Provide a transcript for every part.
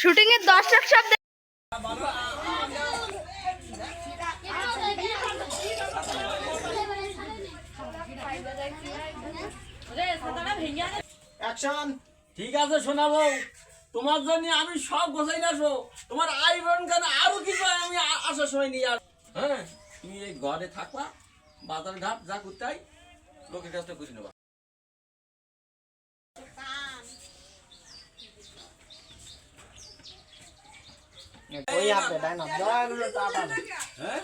Shooting এর দর্শক সব অ্যাকশন ঠিক আছে শোনাবো তোমার জন্য আমি সব গোছাই আসো তোমার আই বোন কেন আরও কিছু আমি আসার সময় নিয়ে আস হ্যাঁ তুমি এই ঘরে থাকবা বাজার ঘাট যা করতে হয় লোকের কাছটা করে নেবা। ওই করে টাটা হ্যাঁ?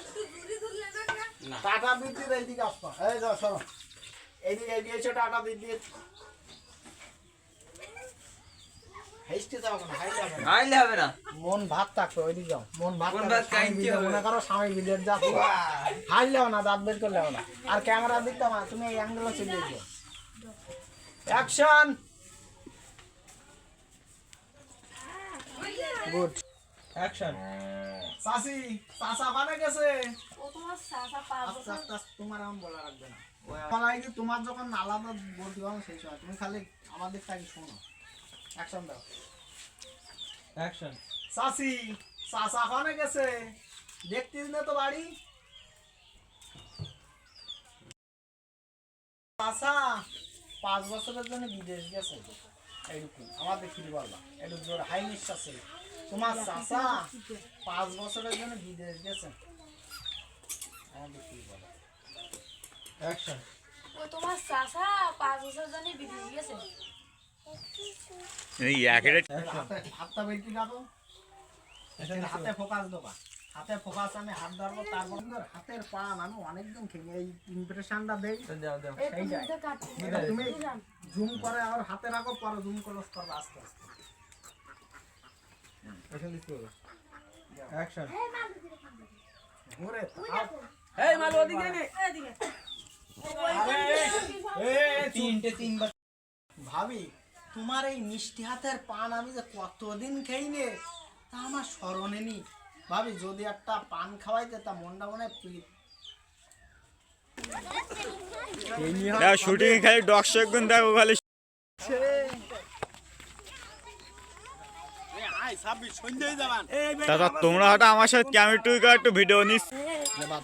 টাটা এইদিকে আসবা এই যাও সরো এইদিকে এগিয়ে এসে টাটা দিতে দিয়ে যাও না হাইটে যাবে না। আইলে হবে না। মন ভাত থাকবে ওইদিকে যাও। মন ভাত মন। মনে করো স্বামী বিদেয় যা হারলেও না দাঁত বের করলেও না। আর ক্যামেরা দিতে না তুমি এই অ্যাঙ্গেলে চলে যাও। অ্যাকশন গুড অ্যাকশন সাসি সাসা মানে গেছে। আস্তে আস্তে আস্তে তোমার এখন বলা রাখবে না। বলা কি তোমার যখন আলাদা বলতে পারো সেই সময় তুমি খালি আমাদের তাকে শোনো। অ্যাকশন দাও। অ্যাকশন সাসি সাসা ওখানে গেছে। দেখতিস না তো বাড়ি? সাসা পাঁচ বছরের জন্য বিদেশ গেছে। এইটুকু আমাদের ফিরে বলবা? একটু জোর হাই নিঃশ্বাসে তোমার চাচা পাঁচ বছরের জন্য বিদেশ গেছে। আমাদের ফিরে বলা? অ্যাকশন ও তোমার চাচা পাঁচ বছর জন্য বিদেশ গেছে? হাতে হাতটা বের কি রাখো হাতে ফোকাস দেবা। হাতে ফোকাস আমি হাত ধরবো তারপর সুন্দর হাতের পান আমি অনেকদিন খেয়ে এই ইমপ্রেশনটা দেই। তুমি জুম করে আর হাতে রাখো পরে জুম ক্লোজ করবে আস্তে আস্তে। অ্যাকশন দিতে হবে অ্যাকশন ঘুরে এই মাল ওদিকে নে তিনটে তিনবার ভাবি তোমার এই মিষ্টি হাতের পান আমি যে কতদিন খেই নে তা আমার স্মরণে নি ভাবি যদি একটা পান খাওয়াইতে তা মনটা মনে হয় শুটিং খালি দর্শক গুণ দেখো খালি দাদা তোমরা হয়তো আমার সাথে ক্যামেরা টুই একটু ভিডিও নিস। আমার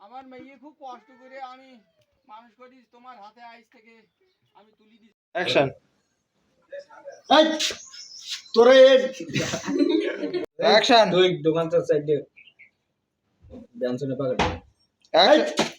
আমার মেয়ে খুব কষ্ট করে আমি মানুষ করি তোমার হাতে আইস থেকে আমি তুলি দিচ্ছি অ্যাকশন তোরে অ্যাকশন দুই দোকান তো সাইড দিয়ে ডান্স পাকড় অ্যাকশন